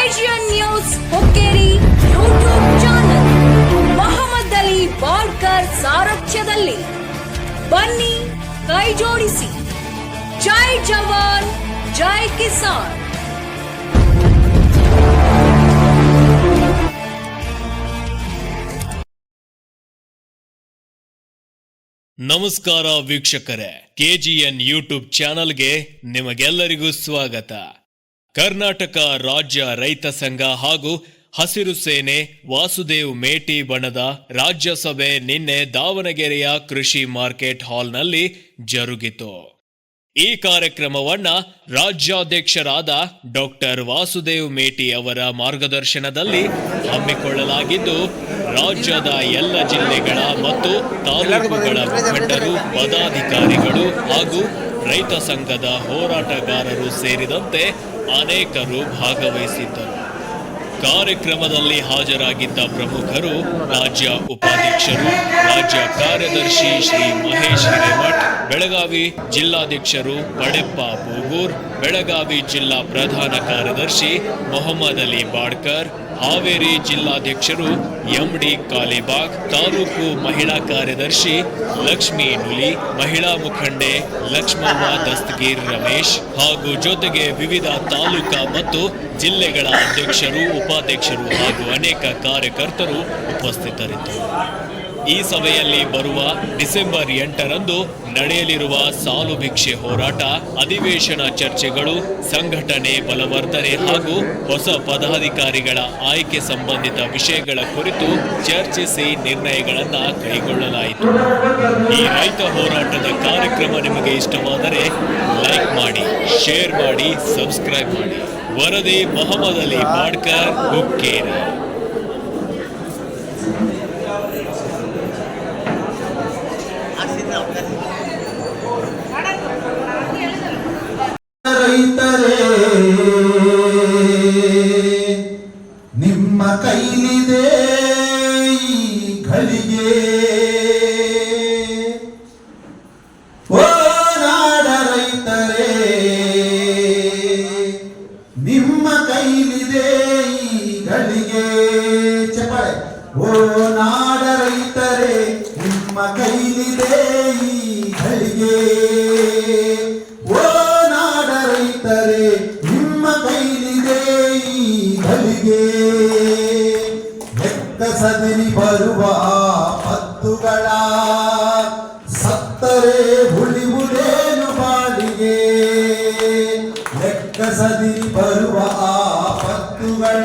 KGN news Hukkeri YouTube channel Mohammad Ali Balkar ಸಾರಥ್ಯದಲ್ಲಿ ಬನ್ನಿ, ಕೈ ಜೋಡಿಸಿ. ಜೈ ಜವಾನ್, ಜೈ ಕಿಸಾನ್. ನಮಸ್ಕಾರ ವೀಕ್ಷಕರೇ ಕೆಜಿಎನ್ ಯೂಟ್ಯೂಬ್ ಚಾನಲ್ಗೆ ನಿಮಗೆಲ್ಲರಿಗೂ ಸ್ವಾಗತ. ಕರ್ನಾಟಕ ರಾಜ್ಯ ರೈತ ಸಂಘ ಹಾಗೂ ಹಸಿರು ಸೇನೆ ವಾಸುದೇವ್ ಮೇಟಿ ಬಣದ ರಾಜ್ಯಸಭೆ ನಿನ್ನೆ ದಾವಣಗೆರೆಯ ಕೃಷಿ ಮಾರ್ಕೆಟ್ ಹಾಲ್ನಲ್ಲಿ ಜರುಗಿತು. ಈ ಕಾರ್ಯಕ್ರಮವನ್ನ ರಾಜ್ಯಾಧ್ಯಕ್ಷರಾದ ಡಾಕ್ಟರ್ ವಾಸುದೇವ್ ಮೇಟಿ ಅವರ ಮಾರ್ಗದರ್ಶನದಲ್ಲಿ ಹಮ್ಮಿಕೊಳ್ಳಲಾಗಿದ್ದು, ರಾಜ್ಯದ ಎಲ್ಲ ಜಿಲ್ಲೆಗಳ ಮತ್ತು ತಾಲೂಕುಗಳ ಮುಖಂಡರು ಪದಾಧಿಕಾರಿಗಳು ಹಾಗೂ ರೈತ ಸಂಘದ ಹೋರಾಟಗಾರರು ಸೇರಿದಂತೆ ಅನೇಕರು ಭಾಗವಹಿಸಿದ್ದರು. ಕಾರ್ಯಕ್ರಮದಲ್ಲಿ ಹಾಜರಾಗಿದ್ದ ಪ್ರಮುಖರು ರಾಜ್ಯ ಉಪಾಧ್ಯಕ್ಷರು, ರಾಜ್ಯ ಕಾರ್ಯದರ್ಶಿ ಶ್ರೀ ಮಹೇಶ್ ಹಿರೇಮಠ್, ಬೆಳಗಾವಿ ಜಿಲ್ಲಾಧ್ಯಕ್ಷರು ಪಡೆಪ್ಪ ಬೂಗೂರ್, ಬೆಳಗಾವಿ ಜಿಲ್ಲಾ ಪ್ರಧಾನ ಕಾರ್ಯದರ್ಶಿ ಮೊಹಮ್ಮದ್ ಅಲಿ ಬಾಡ್ಕರ್ ಹಾವೇರಿ ಜಿಲ್ಲಾಧ್ಯಕ್ಷರು ಎಂಡಿ ಕಾಲಿಬಾಗ್, ತಾಲೂಕು ಮಹಿಳಾ ಕಾರ್ಯದರ್ಶಿ ಲಕ್ಷ್ಮಿ ನುಲಿ, ಮಹಿಳಾ ಮುಖಂಡೆ ಲಕ್ಷ್ಮಮ್ಮ ದಸ್ತಗೀರ್ ರಮೇಶ್ ಹಾಗೂ ಜೊತೆಗೆ ವಿವಿಧ ತಾಲೂಕಾ ಮತ್ತು ಜಿಲ್ಲೆಗಳ ಅಧ್ಯಕ್ಷರು, ಉಪಾಧ್ಯಕ್ಷರು ಹಾಗೂ ಅನೇಕ ಕಾರ್ಯಕರ್ತರು ಉಪಸ್ಥಿತರಿದ್ದರು. ಈ ಸಭೆಯಲ್ಲಿ ಬರುವ ಡಿಸೆಂಬರ್ ಎಂಟರಂದು ನಡೆಯಲಿರುವ ಸಾಲು ಭಿಕ್ಷೆ ಹೋರಾಟ, ಅಧಿವೇಶನ ಚರ್ಚೆಗಳು, ಸಂಘಟನೆ ಬಲವರ್ಧನೆ ಹಾಗೂ ಹೊಸ ಪದಾಧಿಕಾರಿಗಳ ಆಯ್ಕೆ ಸಂಬಂಧಿತ ವಿಷಯಗಳ ಕುರಿತು ಚರ್ಚಿಸಿ ನಿರ್ಣಯಗಳನ್ನು ಕೈಗೊಳ್ಳಲಾಯಿತು. ಈ ರೈತ ಹೋರಾಟದ ಕಾರ್ಯಕ್ರಮ ನಿಮಗೆ ಇಷ್ಟವಾದರೆ ಲೈಕ್ ಮಾಡಿ, ಶೇರ್ ಮಾಡಿ, ಸಬ್ಸ್ಕ್ರೈಬ್ ಮಾಡಿ. ವರದಿ ಮೊಹಮ್ಮದ್ ಅಲಿ ಬಾಡ್ಕರ್ ಹುಕ್ಕೇರಿ ನಿಮ್ಮ ಕೈಲಿದೆ ಘಳಿಗೆ. ಓ ನಾಡ ರೈತರೇ, ನಿಮ್ಮ ಕೈಲಿದೆ ಘಳಿಗೆ. ಚಪ್ಪಾಳೆ, ಓ ನಾಡ ರೈತರೇ, ನಿಮ್ಮ ಕೈಲಿದೆ ಈ ಓ ನಾಡ ನಿಮ್ಮ ಕೈಲಿದೆ ಈ ಘಳಿಗೆ ಲೆಕ್ಕಸದಿರಿ ಬರುವ ಪತ್ತುಗಳ ಸತ್ತರೆ ಉಳಿವುದೇನು ಬಾಳಿಗೆ. ಲೆಕ್ಕಸದಿರಿ ಬರುವ ಪತ್ತುಗಳ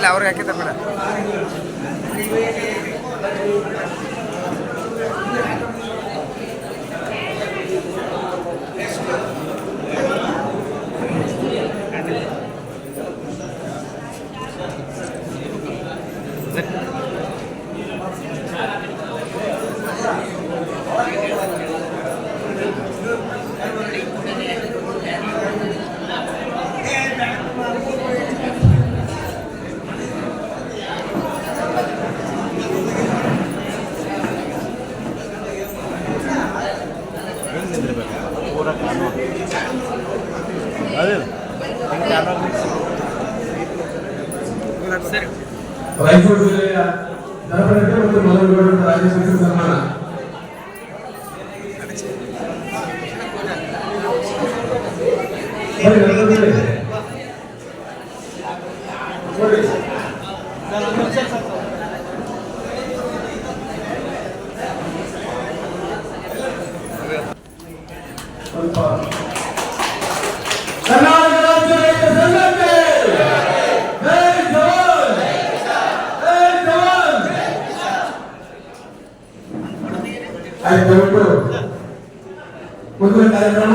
ಇಲ್ಲ ಅವ್ರಿಗೆ ಹಾಕಿದ್ದ ಕೂಡ ರಾಯಚೂರು ಜಿಲ್ಲೆಯ ಜನಪ್ರತಿನಿಧಿ ಮತ್ತು ಮೊದಲು ರಾಜ್ಯ ಸನ್ಮಾನ ಬರ್ರಿ, ಸ್ವಲ್ಪ ಕರ್ನಾಟಕ ರಾಜ್ಯ ರೈತ ಸಂಘಕ್ಕೆ ಜೈ ಜವಾನ್ ಜೈ ಜವಾನ್ ಆಯ್ತು ದಯವಿಟ್ಟು ಮುಂದಿನ ಕಾರ್ಯಕ್ರಮ